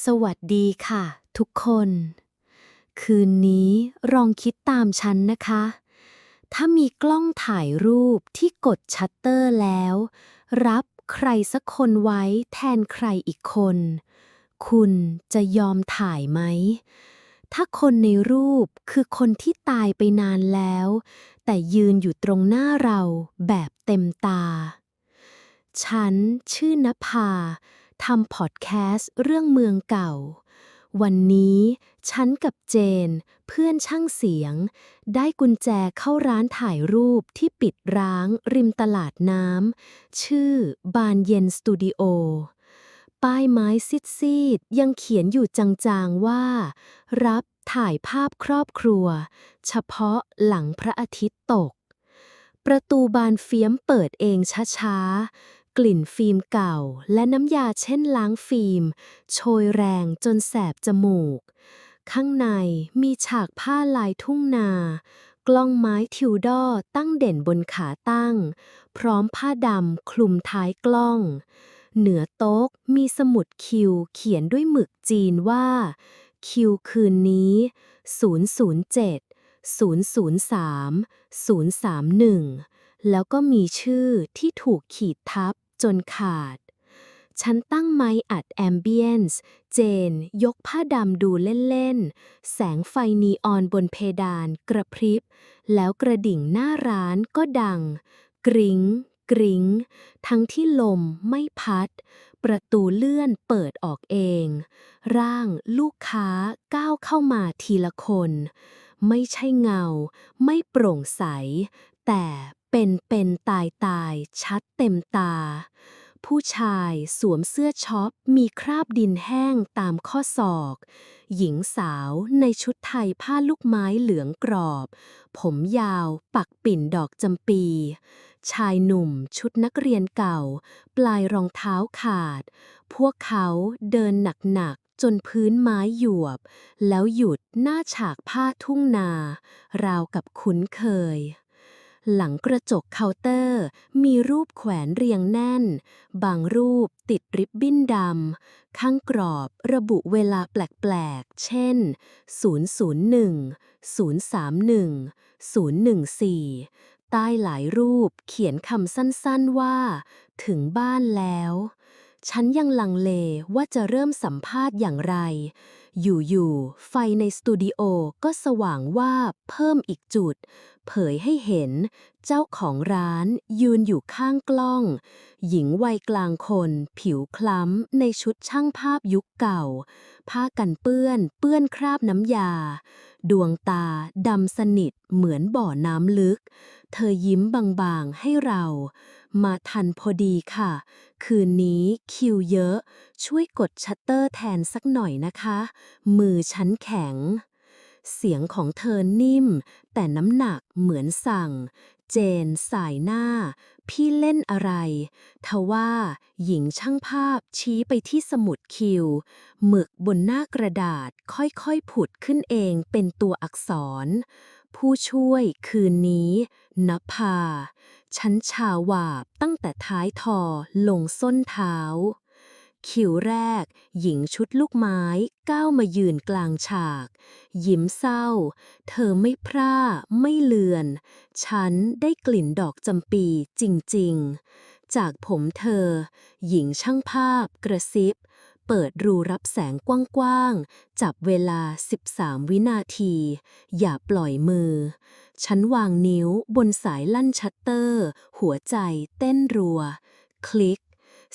สวัสดีค่ะ ทุกคน คืนนี้ลองคิดตามฉันนะคะ ถ้ามีกล้องถ่ายรูปที่กดชัตเตอร์แล้ว รับใครสักคนไว้แทนใครอีกคน คุณจะยอมถ่ายไหม ถ้าคนในรูปคือคนที่ตายไปนานแล้ว แต่ยืนอยู่ตรงหน้าเราแบบเต็มตา ฉันชื่อนภา ทำพอดแคสต์เรื่องเมืองเก่า วันนี้ฉันกับเจน เพื่อนช่างเสียง ได้กุญแจเข้าร้านถ่ายรูปที่ปิดร้างริมตลาดน้ำชื่อบานเย็นสตูดิโอป้ายไม้ซิซีดยังเขียนอยู่จางๆว่า รับถ่ายภาพครอบครัว เฉพาะหลังพระอาทิตย์ตก ประตูบานเฟียมเปิดเองช้าๆ กลิ่นฟิล์มเก่า และน้ำยาเช่นล้างฟิล์ม โชยแรงจนแสบจมูก ข้างในมีฉากผ้าลายทุ่งนา กล้องไม้ทิวดอตั้งเด่นบนขาตั้ง พร้อมผ้าดำคลุมท้ายกล้อง เหนือโต๊ะมีสมุดคิวเขียนด้วยหมึกจีนว่า คิวคืนนี้ 007 003 031 แล้วก็มีชื่อที่ถูกขีดทับ จนขาด ฉันตั้งไม้อัดแอมเบียนซ์เจน ยกผ้าดำดูเล่น ๆ แสงไฟนีออนบนเพดานกระพริบ แล้วกระดิ่งหน้าร้านก็ดัง กริง้งกริง้ง ทั้งที่ลมไม่พัด ประตูเลื่อนเปิดออกเอง ร่างลูกค้าก้าวเข้ามาทีละคน ไม่ใช่เงา ไม่โปร่งใส แต่ เป็นเป็นตายตายชัดเต็มตา ผู้ชายสวมเสื้อช็อป มีคราบดินแห้งตามข้อศอก หญิงสาวในชุดไทยผ้าลูกไม้เหลืองกรอบ ผมยาวปักปิ่นดอกจำปี ชายหนุ่มชุดนักเรียนเก่า ปลายรองเท้าขาด พวกเขาเดินหนักๆจนพื้นไม้หยวบ แล้วหยุดหน้าฉากผ้าทุ่งนา ราวกับคุ้นเคย หลังกระจกเคาน์เตอร์ มีรูปแขวนเรียงแน่น บางรูปติดริบบิ้นดำ ข้างกรอบระบุเวลาแปลกๆ เช่น 001 031 014 ใต้หลายรูปเขียนคำสั้นๆว่า ถึงบ้านแล้ว ฉันยังลังเลว่าจะเริ่มสัมภาษณ์อย่างไร อยู่ๆ ไฟในสตูดิโอก็สว่างว่าเพิ่มอีกจุด เผยให้เห็น เจ้าของร้านยืนอยู่ข้างกล้อง หญิงวัยกลางคน ผิวคล้ำ ในชุดช่างภาพยุคเก่า ผ้ากันเปื้อน เปื้อนคราบน้ำยา ดวงตาดำสนิทเหมือนบ่อน้ำลึก เธอยิ้มบางๆให้เรา มาทันพอดีค่ะ คืนนี้คิวเยอะ ช่วยกดชัตเตอร์แทนสักหน่อยนะคะ มือฉันแข็งเสียงของเธอนิ่ม แต่น้ำหนักเหมือนสั่ง เจน สายหน้า พี่เล่นอะไร ทว่า หญิงช่างภาพชี้ไปที่สมุดคิว หมึกบนหน้ากระดาษค่อยๆผุดขึ้นเองเป็นตัวอักษร ผู้ช่วยคืนนี้นภาฉันชาวาบตั้งแต่ท้ายทอลงส้นเท้า คิวแรก หญิงชุดลูกไม้ก้าวมายืนกลางฉาก ยิ้มเศร้า เธอไม่พร่าไม่เลือน ฉันได้กลิ่นดอกจำปีจริงๆ จากผมเธอ หญิงช่างภาพกระซิบ เปิดรูรับแสงกว้างๆ จับเวลา 13 วินาที อย่าปล่อยมือ ฉันวางนิ้วบนสายลั่นชัตเตอร์ หัวใจเต้นรัว คลิก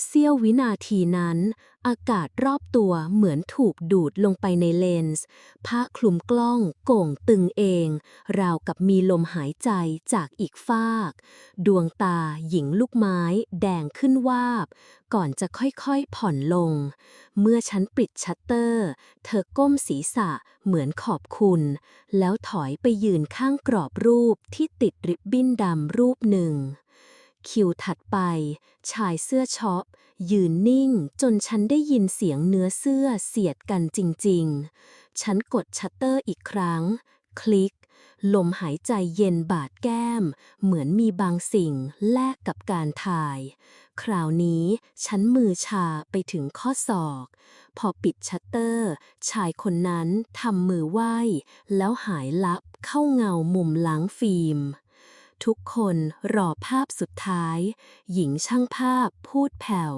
เสี้ยววินาทีนั้น อากาศรอบตัวเหมือนถูกดูดลงไปในเลนส์ผ้าคลุมกล้องโก่งตึงเอง ราวกับมีลมหายใจจากอีกฟาก ดวงตาหญิงลูกไม้ แดงขึ้นวาบ ก่อนจะค่อยๆผ่อนลง เมื่อฉันปิดชัตเตอร์ เธอก้มศีรษะเหมือนขอบคุณ แล้วถอยไปยืนข้างกรอบรูปที่ติดริบบิ้นดำรูปหนึ่ง คิวถัดไป ชายเสื้อช็อป ยืนนิ่งจนฉันได้ยินเสียงเนื้อเสื้อเสียดกันจริงๆ ฉันกดชัตเตอร์อีกครั้ง คลิก ลมหายใจเย็นบาดแก้ม เหมือนมีบางสิ่งแลกกับการถ่าย คราวนี้ฉันมือชาไปถึงข้อศอก พอปิดชัตเตอร์ ชายคนนั้นทำมือไหว้ แล้วหายลับเข้าเงามุมหลังฟิล์ม ทุกคนรอภาพสุดท้าย หญิงช่างภาพพูดแผ่ว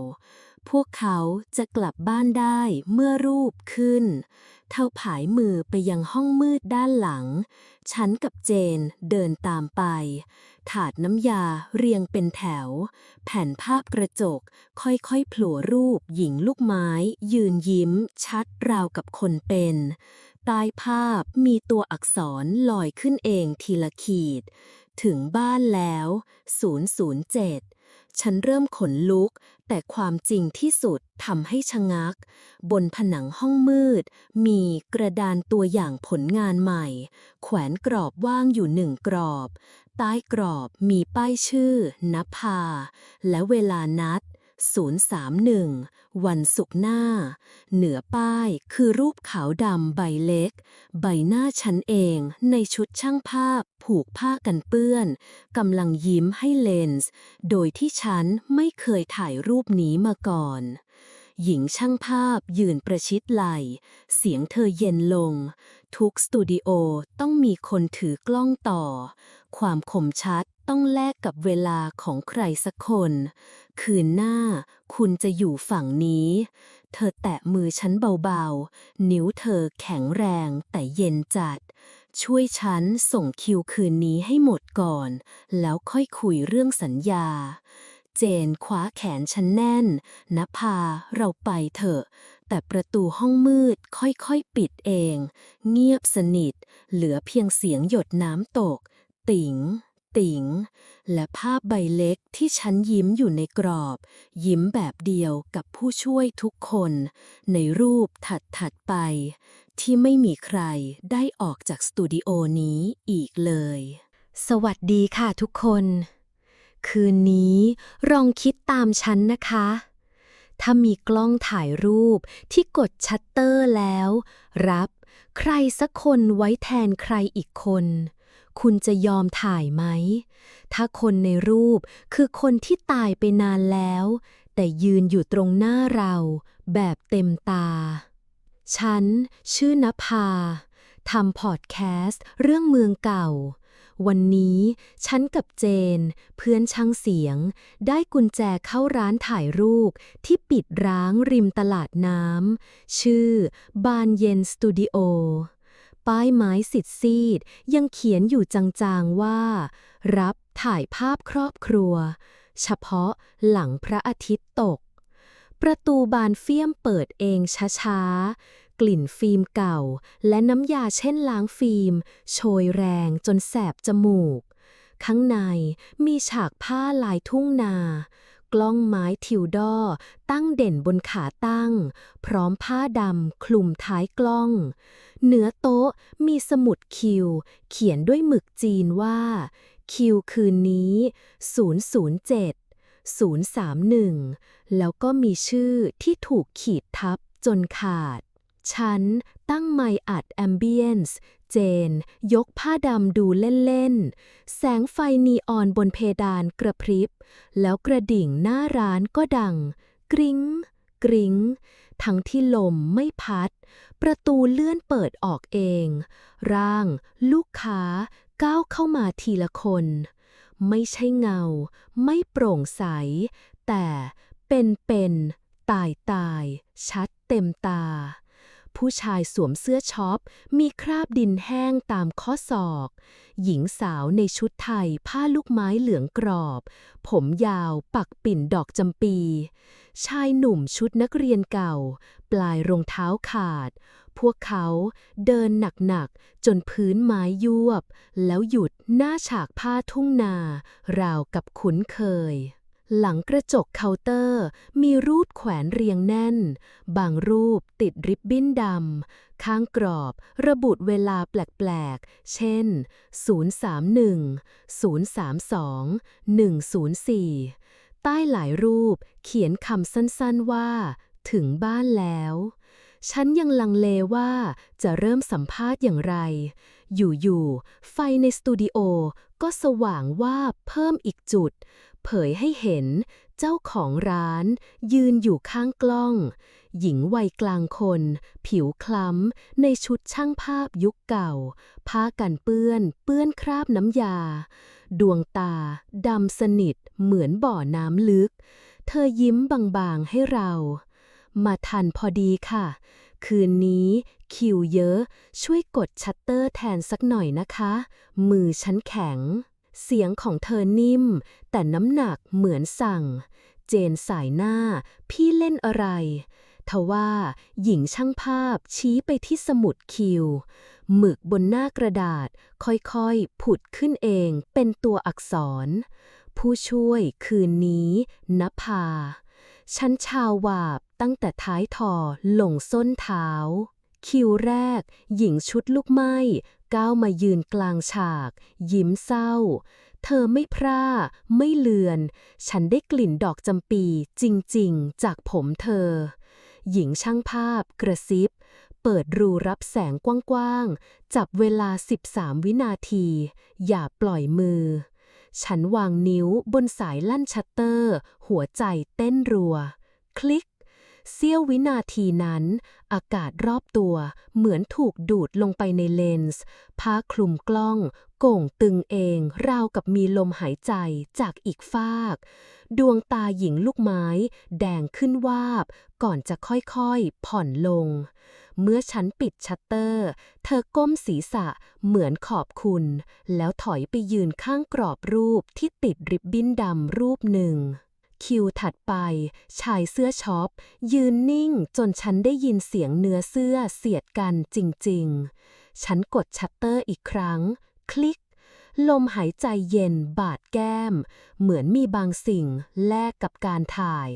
พวกเขาจะกลับบ้านได้เมื่อรูปขึ้น เท่าผายมือไปยังห้องมืดด้านหลัง ฉันกับเจนเดินตามไป ถาดน้ำยาเรียงเป็นแถว แผ่นภาพกระจกค่อยๆโผล่รูปหญิงลูกไม้ ยืนยิ้ม ชัดราวกับคนเป็นใต้ภาพมีตัวอักษรลอยขึ้นเองทีละขีด ถึงบ้านแล้ว 007 ฉันเริ่มขนลุก แต่ความจริงที่สุดทำให้ชะงัก บนผนังห้องมืด มีกระดานตัวอย่างผลงานใหม่ แขวนกรอบว่างอยู่หนึ่งกรอบ ใต้กรอบมีป้ายชื่อนภา และเวลานัด 031 วันศุกร์หน้า เหนือป้ายคือรูปขาวดำใบเล็ก ใบหน้าฉันเองในชุดช่างภาพผูกผ้ากันเปื้อนกำลังยิ้มให้เลนส์ โดยที่ฉันไม่เคยถ่ายรูปนี้มาก่อน หญิงช่างภาพยืนประชิดไหล เสียงเธอเย็นลง ทุกสตูดิโอต้องมีคนถือกล้องต่อ ความคมชัดต้องแลกกับเวลาของใครสักคน คืนหน้าคุณจะอยู่ฝั่งนี้ เธอแตะมือฉันเบาๆ นิ้วเธอแข็งแรงแต่เย็นจัด ช่วยฉันส่งคิวคืนนี้ให้หมดก่อน แล้วค่อยคุยเรื่องสัญญา เจนคว้าแขนฉันแน่นนภาเราไปเถอะ แต่ประตูห้องมืดค่อยๆปิดเอง เงียบสนิท เหลือเพียงเสียงหยดน้ำตก ติ๋งติ๋งและภาพใบเล็กที่ฉันยิ้มอยู่ในกรอบ ยิ้มแบบเดียวกับผู้ช่วยทุกคน ในรูปถัดๆไป ที่ไม่มีใครได้ออกจากสตูดิโอนี้อีกเลย สวัสดีค่ะทุกคน คืนนี้ลองคิดตามฉันนะคะ ถ้ามีกล้องถ่ายรูปที่กดชัตเตอร์แล้ว รับใครสักคนไว้แทนใครอีกคน คุณจะยอมถ่ายไหม ถ้าคนในรูปคือคนที่ตายไปนานแล้ว แต่ยืนอยู่ตรงหน้าเราแบบเต็มตา ฉัน ชื่อนภาทำพอดแคสต์เรื่องเมืองเก่า วันนี้ฉันกับเจน เพื่อนช่างเสียง ได้กุญแจเข้าร้านถ่ายรูปที่ปิดร้างริมตลาดน้ำ ชื่อบานเย็นสตูดิโอ ป้ายไม้สิทธิ์ซีด ยังเขียนอยู่จางๆว่า รับถ่ายภาพครอบครัว เฉพาะหลังพระอาทิตย์ตก ประตูบานเฟี้ยมเปิดเองช้าๆ กลิ่นฟิล์มเก่า และน้ำยาเช่นล้างฟิล์ม โชยแรงจนแสบจมูก ข้างในมีฉากผ้าลายทุ่งนา กล้องไม้ทิวดอตั้งเด่นบนขาตั้ง พร้อมผ้าดำคลุมท้ายกล้อง เหนือโต๊ะมีสมุดคิว เขียนด้วยหมึกจีนว่า คิวคืนนี้ 007 031 แล้วก็มีชื่อที่ถูกขีดทับจนขาด ฉันตั้งไมอัดแอมเบียนส์เจน ยกผ้าดำดูเล่น ๆ แสงไฟนีออนบนเพดานกระพริบ แล้วกระดิ่งหน้าร้านก็ดัง กริง้ง กริง้ง ทั้งที่ลมไม่พัด ประตูเลื่อนเปิดออกเอง ร่าง ลูกค้า ก้าวเข้ามาทีละคน ไม่ใช่เงา ไม่โปร่งใส แต่เป็นเป็น ตายตาย ชัดเต็มตา ผู้ชายสวมเสื้อช็อป มีคราบดินแห้งตามข้อศอก หญิงสาวในชุดไทยผ้าลูกไม้เหลืองกรอบ ผมยาวปักปิ่นดอกจำปี ชายหนุ่มชุดนักเรียนเก่า ปลายรองเท้าขาด พวกเขาเดินหนักๆ จนพื้นไม้ยวบ แล้วหยุดหน้าฉากผ้าทุ่งนา ราวกับคุ้นเคย หลังกระจกเคาน์เตอร์ มีรูปแขวนเรียงแน่น บางรูปติดริบบิ้นดำ ข้างกรอบระบุเวลาแปลกๆ เช่น 031 032 104 ใต้หลายรูปเขียนคำสั้นๆว่า ถึงบ้านแล้ว ฉันยังลังเลว่าจะเริ่มสัมภาษณ์อย่างไร อยู่ๆ ไฟในสตูดิโอก็สว่างว่าบเพิ่มอีกจุด เผยให้เห็นเจ้าของร้าน ยืนอยู่ข้างกล้อง หญิงวัยกลางคน ผิวคล้ำ ในชุดช่างภาพยุคเก่า ผ้ากันเปื้อน เปื้อนคราบน้ำยา ดวงตาดำสนิทเหมือนบ่อน้ำลึก เธอยิ้มบางๆให้เรา มาทันพอดีค่ะ คืนนี้คิวเยอะ ช่วยกดชัตเตอร์แทนสักหน่อยนะคะ มือฉันแข็ง เสียงของเธอนิ่ม แต่น้ำหนักเหมือนสั่ง เจนสายหน้า พี่เล่นอะไร ทว่า หญิงช่างภาพชี้ไปที่สมุดคิว หมึกบนหน้ากระดาษค่อยๆ ผุดขึ้นเองเป็นตัวอักษร ผู้ช่วยคืนนี้นภาฉันชาววาบตั้งแต่ท้ายทอลงส้นเท้า คิวแรก หญิงชุดลูกไม้ก้าวมายืนกลางฉาก ยิ้มเศร้า เธอไม่พร่า ไม่เลือน ฉันได้กลิ่นดอกจำปีจริงๆ จากผมเธอ หญิงช่างภาพกระซิบ เปิดรูรับแสงกว้างๆ จับเวลา 13 วินาที อย่าปล่อยมือ ฉันวางนิ้วบนสายลั่นชัตเตอร์ หัวใจเต้นรัว คลิก เสี้ยววินาทีนั้น อากาศรอบตัวเหมือนถูกดูดลงไปในเลนส์ผ้าคลุมกล้อง โก่งตึงเอง ราวกับมีลมหายใจจากอีกฟาก ดวงตาหญิงลูกไม้ แดงขึ้นวาบ ก่อนจะค่อยๆ ผ่อนลง เมื่อฉันปิดชัตเตอร์ เธอก้มศีรษะเหมือนขอบคุณ แล้วถอยไปยืนข้างกรอบรูปที่ติดริบบิ้นดำรูปหนึ่ง คิวถัดไป ชายเสื้อช็อป ยืนนิ่งจนฉันได้ยินเสียงเนื้อเสื้อเสียดกันจริง ๆ ฉันกดชัตเตอร์อีกครั้ง คลิก ลมหายใจเย็นบาดแก้ม เหมือนมีบางสิ่งแลกกับการถ่าย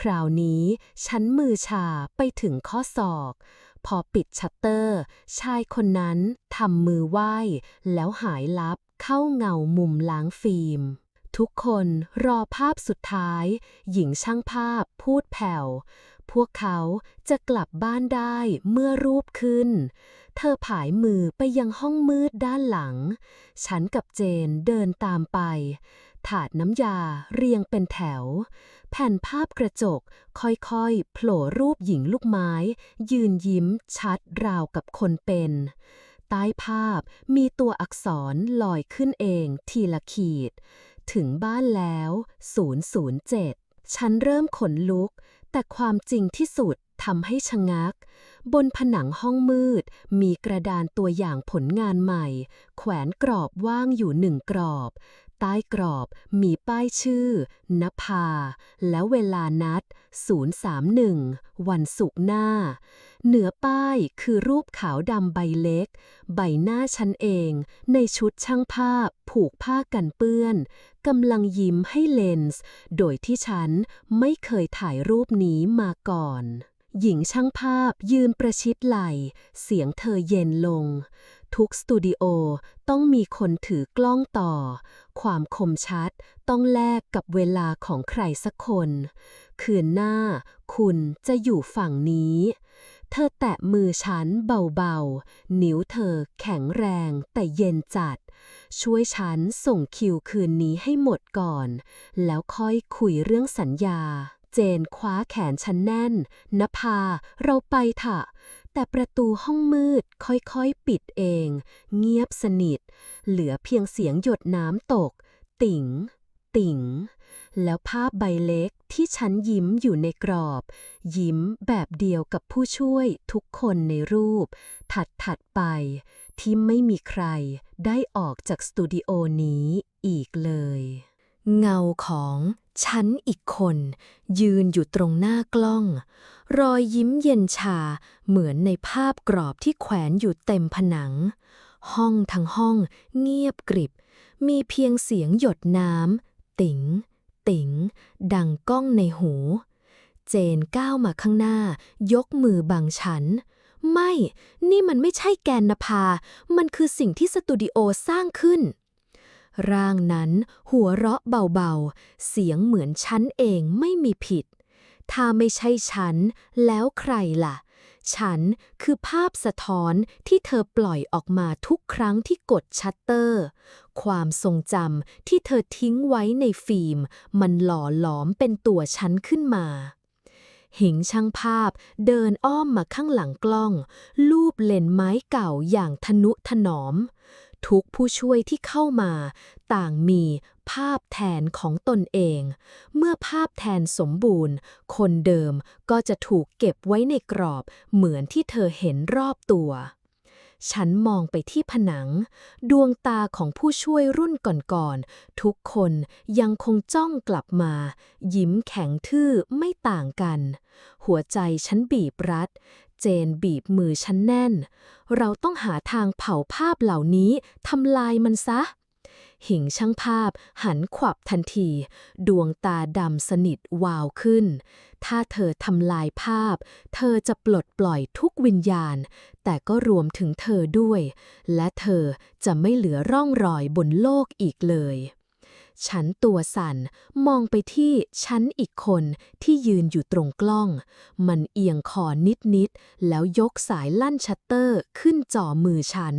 คราวนี้ฉันมือชาไปถึงข้อศอก พอปิดชัตเตอร์ ชายคนนั้นทำมือไหว้ แล้วหายลับเข้าเงามุมล้างฟิล์ม ทุกคนรอภาพสุดท้าย หญิงช่างภาพพูดแผ่ว พวกเขาจะกลับบ้านได้เมื่อรูปขึ้น เธอผายมือไปยังห้องมืดด้านหลัง ฉันกับเจนเดินตามไป ถาดน้ำยาเรียงเป็นแถว แผ่นภาพกระจกค่อยๆ โผล่รูปหญิงลูกไม้ ยืนยิ้มชัดราวกับคนเป็นใต้ภาพมีตัวอักษรลอยขึ้นเองทีละขีด ถึงบ้านแล้ว 007 ฉันเริ่มขนลุก แต่ความจริงที่สุดทำให้ชะงัก บนผนังห้องมืด มีกระดานตัวอย่างผลงานใหม่ แขวนกรอบว่างอยู่หนึ่งกรอบ ใต้กรอบมีป้ายชื่อนภา แล้วเวลานัด 031 วันศุกร์หน้า เหนือป้ายคือรูปขาวดำใบเล็ก ใบหน้าฉันเอง ในชุดช่างภาพผูกผ้ากันเปื้อน กำลังยิ้มให้เลนส์ โดยที่ฉันไม่เคยถ่ายรูปนี้มาก่อน หญิงช่างภาพยืนประชิดไหล เสียงเธอเย็นลง ทุกสตูดิโอต้องมีคนถือกล้องต่อ ความคมชัดต้องแลกกับเวลาของใครสักคน คืนหน้าคุณจะอยู่ฝั่งนี้ เธอแตะมือฉันเบาๆ นิ้วเธอแข็งแรงแต่เย็นจัด ช่วยฉันส่งคิวคืนนี้ให้หมดก่อน แล้วค่อยคุยเรื่องสัญญา เจนคว้าแขนฉันแน่นนภา เราไปเถอะแต่ประตูห้องมืดค่อยๆปิดเอง เงียบสนิท เหลือเพียงเสียงหยดน้ำตก ติ๋ง ติ๋ง แล้วภาพใบเล็กที่ฉันยิ้มอยู่ในกรอบ ยิ้มแบบเดียวกับผู้ช่วยทุกคนในรูป ถัดถัดๆไป ที่ไม่มีใครได้ออกจากสตูดิโอนี้อีกเลย เงาของฉันอีกคน ยืนอยู่ตรงหน้ากล้อง รอยยิ้มเย็นชาเหมือนในภาพกรอบที่แขวนอยู่เต็มผนัง ห้องทั้งห้องเงียบกริบ มีเพียงเสียงหยดน้ำติ๋ง ติ๋ง ดังก้องในหู เจนก้าวมาข้างหน้า ยกมือบังฉัน ไม่ นี่มันไม่ใช่แกนนภา มันคือสิ่งที่สตูดิโอสร้างขึ้น ร่างนั้นหัวเราะเบาๆ เสียงเหมือนฉันเองไม่มีผิด ถ้าไม่ใช่ฉัน แล้วใครล่ะ ฉันคือภาพสะท้อนที่เธอปล่อยออกมาทุกครั้งที่กดชัตเตอร์ ความทรงจำที่เธอทิ้งไว้ในฟิล์ม มันหล่อหลอมเป็นตัวฉันขึ้นมาหิงช่างภาพเดินอ้อมมาข้างหลังกล้อง ลูบเลนไม้เก่าอย่างทนุถนอม ทุกผู้ช่วยที่เข้ามา ต่างมี ภาพแทนของตนเอง เมื่อภาพแทนสมบูรณ์ คนเดิมก็จะถูกเก็บไว้ในกรอบเหมือนที่เธอเห็นรอบตัว ฉันมองไปที่ผนัง ดวงตาของผู้ช่วยรุ่นก่อนๆ ทุกคนยังคงจ้องกลับมา ยิ้มแข็งทื่อไม่ต่างกัน หัวใจฉันบีบรัดเจนบีบมือฉันแน่น เราต้องหาทางเผาภาพเหล่านี้ทำลายมันซะ หิงช่างภาพ หันขวับทันที ดวงตาดำสนิทวาวขึ้น ถ้าเธอทำลายภาพ เธอจะปลดปล่อยทุกวิญญาณ แต่ก็รวมถึงเธอด้วย และเธอจะไม่เหลือร่องรอยบนโลกอีกเลย ฉันตัวสั่น มองไปที่ฉันอีกคนที่ยืนอยู่ตรงกล้อง มันเอียงคอนิดๆ แล้วยกสายลั่นชัตเตอร์ขึ้นจ่อมือฉัน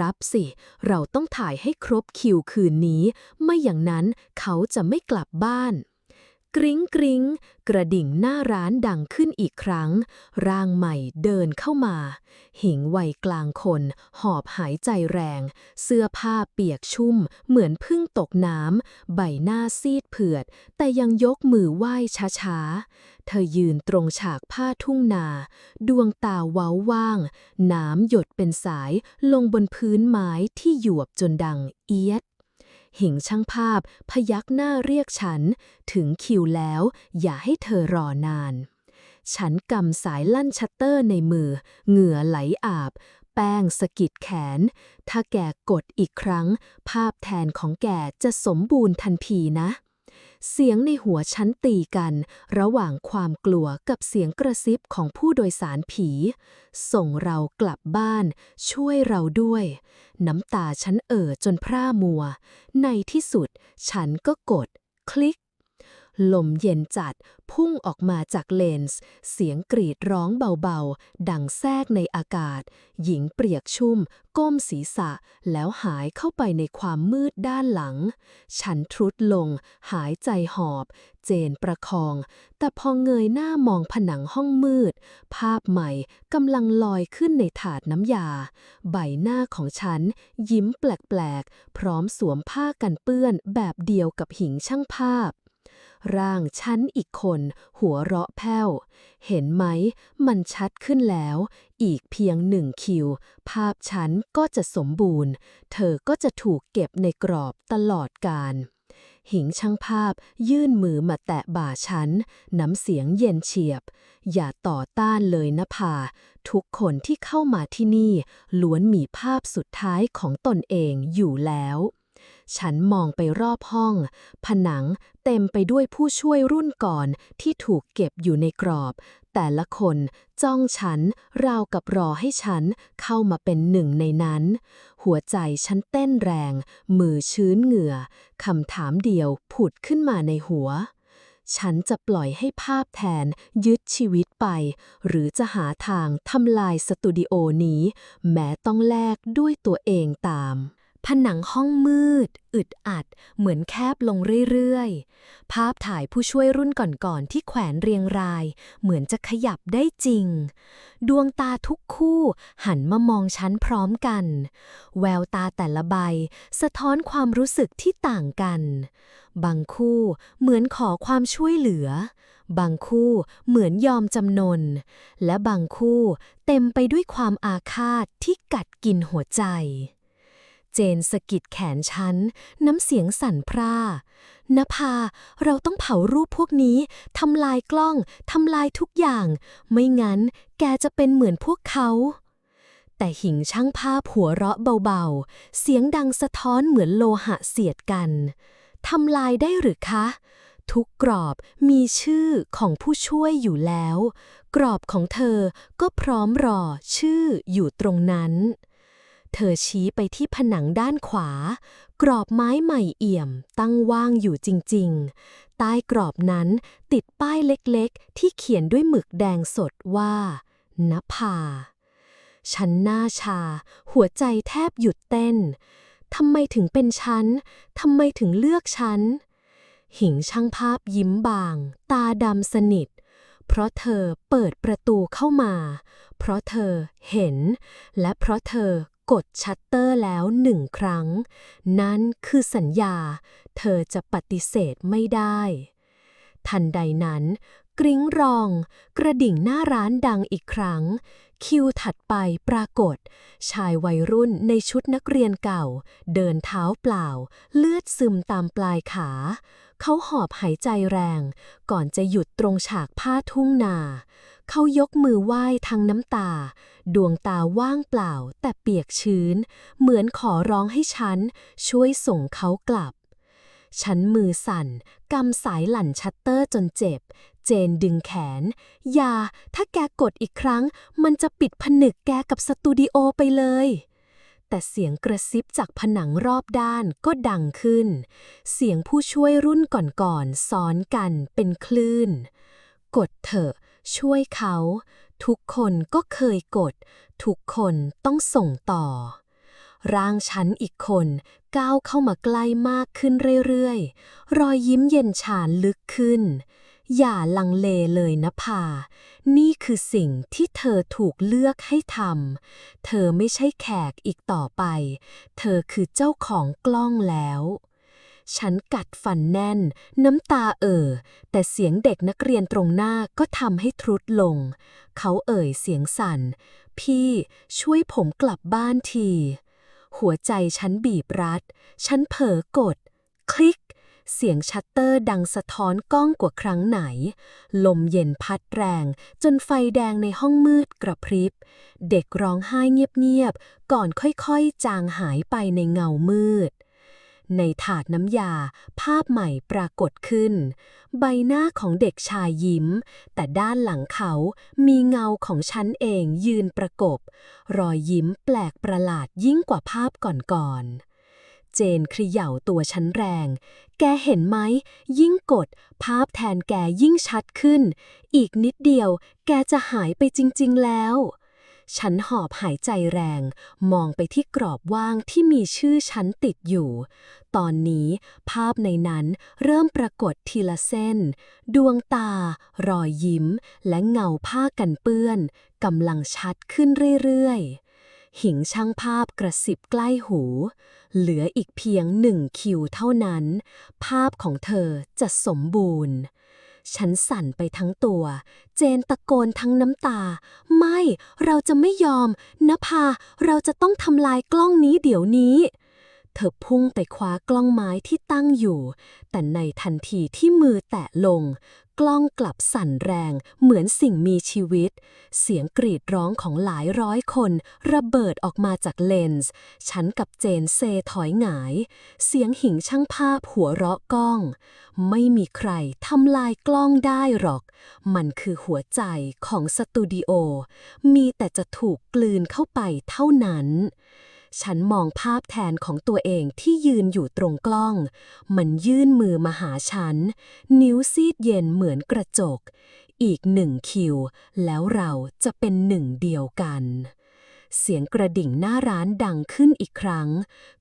รับสิ เราต้องถ่ายให้ครบคิวคืนนี้ ไม่อย่างนั้นเขาจะไม่กลับบ้าน กริ้งกริ้งกระดิ่งหน้าร้านดังขึ้นอีกครั้ง ร่างใหม่เดินเข้ามา หิงวัยกลางคน หอบหายใจแรง เสื้อผ้าเปียกชุ่ม เหมือนพึ่งตกน้ำ ใบหน้าซีดเผือด แต่ยังยกมือไหว้ช้าๆ เธอยืนตรงฉากผ้าทุ่งนา ดวงตาเว้าว่าง น้ำหยดเป็นสายลงบนพื้นไม้ที่หยวบจนดังเอียด หิงช่างภาพพยักหน้าเรียกฉัน ถึงคิวแล้ว อย่าให้เธอรอนาน ฉันกำสายลั่นชัตเตอร์ในมือ เหงื่อไหลอาบ แป้งสะกิดแขน ถ้าแกกดอีกครั้ง ภาพแทนของแกจะสมบูรณ์ทันทีนะ เสียงในหัวฉันตีกัน ระหว่างความกลัวกับเสียงกระซิบของผู้โดยสารผี ส่งเรากลับบ้าน ช่วยเราด้วย น้ำตาฉันเอ่อจนพร่ามัว ในที่สุดฉันก็กด คลิก ลมเย็นจัด พุ่งออกมาจากเลนส์ เสียงกรีดร้องเบาๆ ดังแทรกในอากาศ หญิงเปียกชุ่ม ก้มศีรษะ แล้วหายเข้าไปในความมืดด้านหลัง ฉันทรุดลง หายใจหอบ เจนประคอง แต่พอเงยหน้ามองผนังห้องมืด ภาพใหม่กำลังลอยขึ้นในถาดน้ำยา ใบหน้าของฉัน ยิ้มแปลกๆ พร้อมสวมผ้ากันเปื้อนแบบเดียวกับหิงช่างภาพ ร่างฉันอีกคน หัวเราะแผ้ว เห็นไหม มันชัดขึ้นแล้ว อีกเพียงหนึ่งคิว ภาพฉันก็จะสมบูรณ์ เธอก็จะถูกเก็บในกรอบตลอดกาลหิงช่างภาพยื่นมือมาแตะบ่าฉัน น้ำเสียงเย็นเฉียบ อย่าต่อต้านเลยนะพา ทุกคนที่เข้ามาที่นี่ ล้วนมีภาพสุดท้ายของตนเองอยู่แล้ว ฉันมองไปรอบห้อง ผนังเต็มไปด้วยผู้ช่วยรุ่นก่อนที่ถูกเก็บอยู่ในกรอบ แต่ละคนจ้องฉันราวกับรอให้ฉันเข้ามาเป็นหนึ่งในนั้น หัวใจฉันเต้นแรง มือชื้นเหงื่อคำถามเดียวผุดขึ้นมาในหัวฉันจะปล่อยให้ภาพแทนยึดชีวิตไป หรือจะหาทางทำลายสตูดิโอนี้ แม้ต้องแลกด้วยตัวเองตาม ผนังห้องมืด อึดอัด เหมือนแคบลงเรื่อยๆ ภาพถ่ายผู้ช่วยรุ่นก่อนๆ ที่แขวนเรียงราย เหมือนจะขยับได้จริง ดวงตาทุกคู่หันมามองฉันพร้อมกัน แววตาแต่ละใบ สะท้อนความรู้สึกที่ต่างกัน บางคู่เหมือนขอความช่วยเหลือ บางคู่เหมือนยอมจำนน และบางคู่เต็มไปด้วยความอาฆาตที่กัดกินหัวใจ เจนสะกิดแขนฉัน น้ำเสียงสั่นพร่านภา เราต้องเผารูปพวกนี้ ทำลายกล้อง ทำลายทุกอย่าง ไม่งั้นแกจะเป็นเหมือนพวกเขา แต่หิงช่างภาพหัวเราะเบาๆ เสียงดังสะท้อนเหมือนโลหะเสียดกัน ทำลายได้หรือคะ ทุกกรอบมีชื่อของผู้ช่วยอยู่แล้ว กรอบของเธอก็พร้อมรอชื่ออยู่ตรงนั้น เธอชี้ไปที่ผนังด้านขวา กรอบไม้ใหม่เอี่ยมตั้งว่างอยู่จริง ๆ ใต้กรอบนั้นติดป้ายเล็กๆ ที่เขียนด้วยหมึกแดงสดว่านภา ฉันหน้าชา หัวใจแทบหยุดเต้น ทำไมถึงเป็นฉัน ทำไมถึงเลือกฉัน หิงช่างภาพยิ้มบาง ตาดำสนิท เพราะเธอเปิดประตูเข้ามา เพราะเธอเห็น และเพราะเธอ กดชัตเตอร์แล้วหนึ่งครั้ง นั้นคือสัญญา เธอจะปฏิเสธไม่ได้ ทันใดนั้น กริ้งรอง กระดิ่งหน้าร้านดังอีกครั้ง คิวถัดไปปรากฏ ชายวัยรุ่นในชุดนักเรียนเก่า เดินเท้าเปล่า เลือดซึมตามปลายขา เขาหอบหายใจแรง ก่อนจะหยุดตรงฉากผ้าทุ่งนา เขายกมือไหว้ทั้งน้ำตา ดวงตาว่างเปล่าแต่เปียกชื้น เหมือนขอร้องให้ฉัน ช่วยส่งเขากลับฉันมือสั่น กำสายหลั่นชัตเตอร์จนเจ็บ เจนดึงแขน อย่า ถ้าแกกดอีกครั้ง มันจะปิดผนึกแกกับสตูดิโอไปเลย แต่เสียงกระซิบจากผนังรอบด้านก็ดังขึ้น เสียงผู้ช่วยรุ่นก่อนๆซ้อนกันเป็นคลื่น กดเถอะ ช่วยเขา ทุกคนก็เคยกด ทุกคนต้องส่งต่อ ร่างฉันอีกคนก้าวเข้ามาใกล้มากขึ้นเรื่อยๆ รอยยิ้มเย็นชาลึกขึ้น อย่าลังเลเลยนะพา นี่คือสิ่งที่เธอถูกเลือกให้ทำ เธอไม่ใช่แขกอีกต่อไป เธอคือเจ้าของกล้องแล้ว ฉันกัดฟันแน่น น้ำตาเอ่อ แต่เสียงเด็กนักเรียนตรงหน้าก็ทำให้ทรุดลง เขาเอ่ยเสียงสั่น พี่ช่วยผมกลับบ้านที หัวใจฉันบีบรัด ฉันเผลอกด คลิก เสียงชัตเตอร์ดังสะท้อนกล้องกว่าครั้งไหน ลมเย็นพัดแรง จนไฟแดงในห้องมืดกระพริบ เด็กร้องไห้เงียบๆ ก่อนค่อยๆ จางหายไปในเงามืด ในถาดน้ำยา ภาพใหม่ปรากฏขึ้น ใบหน้าของเด็กชายยิ้ม แต่ด้านหลังเขามีเงาของฉันเองยืนประกบ รอยยิ้มแปลกประหลาดยิ่งกว่าภาพก่อนๆ เจนเขย่าตัวฉันแรง แกเห็นไหม ยิ่งกด ภาพแทนแกยิ่งชัดขึ้น อีกนิดเดียว แกจะหายไปจริง ๆ แล้ว ฉันหอบหายใจแรง มองไปที่กรอบว่างที่มีชื่อฉันติดอยู่ ตอนนี้ภาพในนั้นเริ่มปรากฏทีละเส้น ดวงตา รอยยิ้ม และเงาผ้ากันเปื้อนกำลังชัดขึ้นเรื่อย ๆ หิงช่างภาพกระสิบใกล้หู เหลืออีกเพียงหนึ่งคิวเท่านั้น ภาพของเธอจะสมบูรณ์ ฉันสั่นไปทั้งตัว เจนตะโกนทั้งน้ำตา ไม่ เราจะไม่ยอมนภา เราจะต้องทำลายกล้องนี้เดี๋ยวนี้ ธอพุ่งไปคว้ากล้องไม้ที่ตั้งอยู่ แต่ในทันทีที่มือแตะลง กล้องกลับสั่นแรงเหมือนสิ่งมีชีวิต เสียงกรีดร้องของหลายร้อยคน ระเบิดออกมาจากเลนส์ ฉันกับเจนเซถอยหงาย เสียงหิงช่างภาพหัวเราะกล้อง ไม่มีใครทำลายกล้องได้หรอก มันคือหัวใจของสตูดิโอ มีแต่จะถูกกลืนเข้าไปเท่านั้น ฉันมองภาพแทนของตัวเองที่ยืนอยู่ตรงกล้อง มันยื่นมือมาหาฉัน นิ้วซีดเย็นเหมือนกระจก อีกหนึ่งคิว แล้วเราจะเป็นหนึ่งเดียวกัน เสียงกระดิ่งหน้าร้านดังขึ้นอีกครั้ง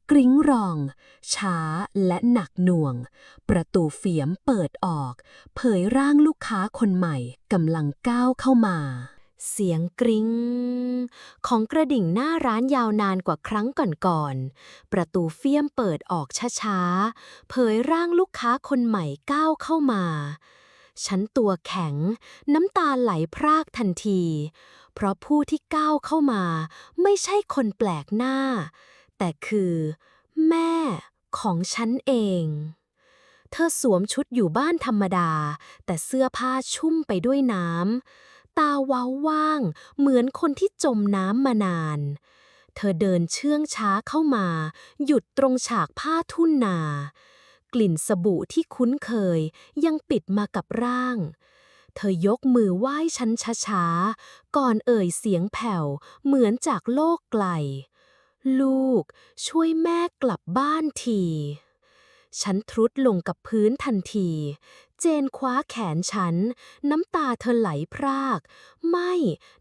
กริ้งรอง ช้าและหนักหน่วง ประตูเฟียมเปิดออก เผยร่างลูกค้าคนใหม่กำลังก้าวเข้ามา เสียงกริ้ง ของกระดิ่งหน้าร้านยาวนานกว่าครั้งก่อนๆ ประตูเฟียมเปิดออกช้าๆ เผยร่างลูกค้าคนใหม่ก้าวเข้ามา ฉันตัวแข็ง น้ำตาไหลพรากทันที เพราะผู้ที่ก้าวเข้ามา ไม่ใช่คนแปลกหน้า แต่คือ แม่ของฉันเองเธอสวมชุดอยู่บ้านธรรมดา แต่เสื้อผ้าชุ่มไปด้วยน้ำ ตาเว้าว่าง เหมือนคนที่จมน้ำมานาน เธอเดินเชื่องช้าเข้ามา หยุดตรงฉากผ้าทุ่นนา กลิ่นสบู่ที่คุ้นเคยยังปิดมากับร่าง เธอยกมือไหว้ฉันช้าๆ ก่อนเอ่ยเสียงแผ่วเหมือนจากโลกไกล ลูกช่วยแม่กลับบ้านที ฉันทรุดลงกับพื้นทันที เจนคว้าแขนฉัน น้ำตาเธอไหลพราก ไม่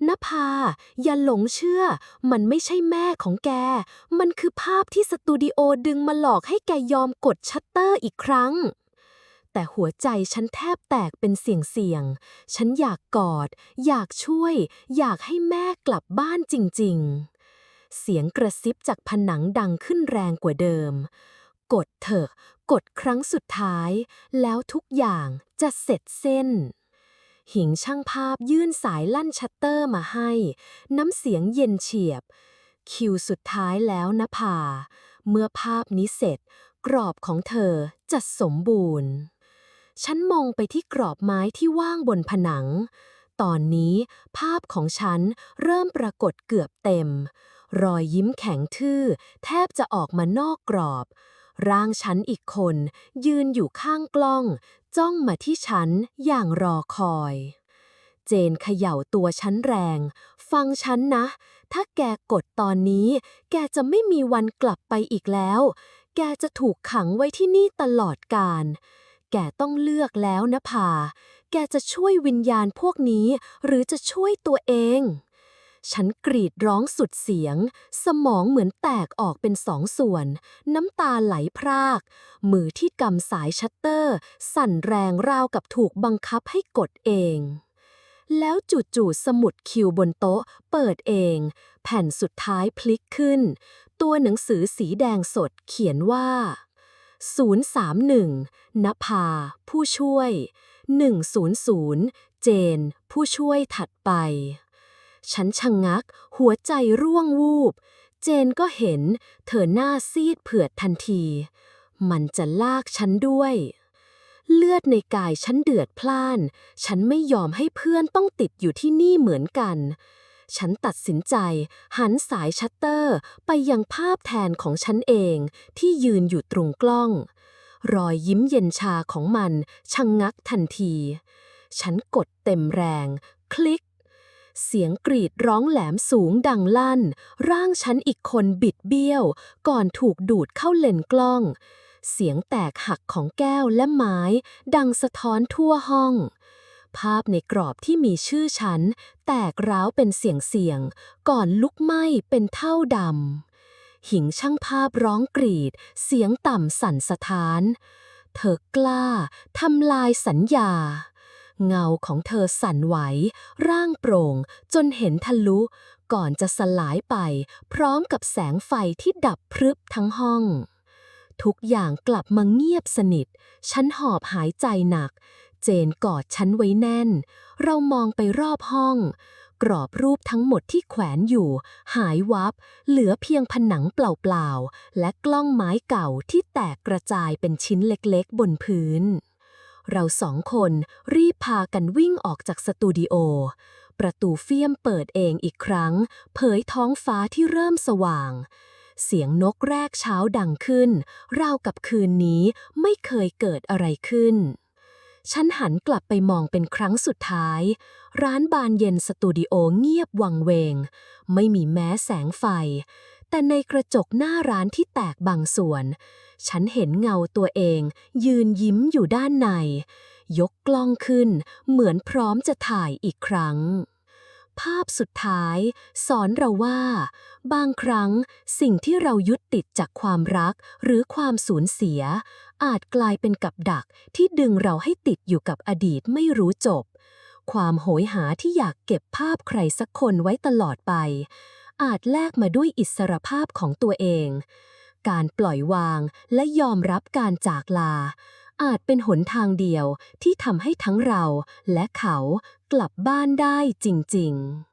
นภา อย่าหลงเชื่อ มันไม่ใช่แม่ของแก มันคือภาพที่สตูดิโอดึงมาหลอกให้แกยอมกดชัตเตอร์อีกครั้งแต่หัวใจฉันแทบแตกเป็นเสี่ยงๆฉันอยากกอด อยากช่วย อยากให้แม่กลับบ้านจริงๆ เสียงกระซิบจากผนังดังขึ้นแรงกว่าเดิม กดเถอะ กดครั้งสุดท้าย แล้วทุกอย่างจะเสร็จเส้น หิงช่างภาพยื่นสายลั่นชัตเตอร์มาให้ น้ำเสียงเย็นเฉียบ คิวสุดท้ายแล้วนะพา เมื่อภาพนี้เสร็จ กรอบของเธอจะสมบูรณ์ ฉันมองไปที่กรอบไม้ที่ว่างบนผนัง ตอนนี้ภาพของฉันเริ่มปรากฏเกือบเต็ม รอยยิ้มแข็งทื่อ แทบจะออกมานอกกรอบ ร่างฉันอีกคน ยืนอยู่ข้างกล้อง จ้องมาที่ฉันอย่างรอคอย เจนเขย่าตัวฉันแรง ฟังฉันนะ ถ้าแกกดตอนนี้ แกจะไม่มีวันกลับไปอีกแล้ว แกจะถูกขังไว้ที่นี่ตลอดกาลแกต้องเลือกแล้วนะพา แกจะช่วยวิญญาณพวกนี้ หรือจะช่วยตัวเอง ฉันกรีดร้องสุดเสียง สมองเหมือนแตกออกเป็นสองส่วน น้ำตาไหลพราก มือที่กำสายชัตเตอร์ สั่นแรงราวกับถูกบังคับให้กดเอง แล้วจู่ๆสมุดคิวบนโต๊ะ เปิดเอง แผ่นสุดท้ายพลิกขึ้น ตัวหนังสือสีแดงสดเขียนว่า 031นภา ผู้ช่วย 100 เจน ผู้ช่วยถัดไป ฉันชะงงัก หัวใจร่วงวูบ เจนก็เห็น เธอหน้าซีดเผือดทันที มันจะลากฉันด้วย เลือดในกายฉันเดือดพล่าน ฉันไม่ยอมให้เพื่อนต้องติดอยู่ที่นี่เหมือนกัน ฉันตัดสินใจ หันสายชัตเตอร์ไปยังภาพแทนของฉันเองที่ยืนอยู่ตรงกล้อง รอยยิ้มเย็นชาของมันชะงงักทันที ฉันกดเต็มแรง คลิก เสียงกรีดร้องแหลมสูงดังลั่น ร่างฉันอีกคนบิดเบี้ยว ก่อนถูกดูดเข้าเลนกล้อง เสียงแตกหักของแก้วและไม้ ดังสะท้อนทั่วห้อง ภาพในกรอบที่มีชื่อฉัน แตกร้าวเป็นเสียงเสียง ก่อนลุกไหม้เป็นเท่าดำ หิงช่างภาพร้องกรีด เสียงต่ำสั่นสะท้าน เธอกล้าทำลายสัญญา เงาของเธอสั่นไหว ร่างโปร่ง จนเห็นทะลุ ก่อนจะสลายไป พร้อมกับแสงไฟที่ดับพรึบทั้งห้อง ทุกอย่างกลับมาเงียบสนิท ฉันหอบหายใจหนัก เจนกอดฉันไว้แน่น เรามองไปรอบห้อง กรอบรูปทั้งหมดที่แขวนอยู่ หายวับ เหลือเพียงผนังเปล่าๆ และกล้องไม้เก่าที่แตกกระจายเป็นชิ้นเล็กๆ บนพื้น เราสองคนรีบพากันวิ่งออกจากสตูดิโอ ประตูเฟียมเปิดเองอีกครั้ง เผยท้องฟ้าที่เริ่มสว่าง เสียงนกแรกเช้าดังขึ้น ราวกับคืนนี้ไม่เคยเกิดอะไรขึ้น ฉันหันกลับไปมองเป็นครั้งสุดท้าย ร้านบานเย็นสตูดิโอเงียบวังเวง ไม่มีแม้แสงไฟ แต่ในกระจกหน้าร้านที่แตกบางส่วน ฉันเห็นเงาตัวเองยืนยิ้มอยู่ด้านใน ยกกล้องขึ้น เหมือนพร้อมจะถ่ายอีกครั้ง ภาพสุดท้าย สอนเราว่า บางครั้งสิ่งที่เรายึดติดจากความรักหรือความสูญเสีย อาจกลายเป็นกับดักที่ดึงเราให้ติดอยู่กับอดีตไม่รู้จบ ความโหยหาที่อยากเก็บภาพใครสักคนไว้ตลอดไป อาจแลกมาด้วยอิสรภาพของตัวเอง การปล่อยวางและยอมรับการจากลา อาจเป็นหนทางเดียวที่ทำให้ทั้งเราและเขากลับบ้านได้จริง ๆ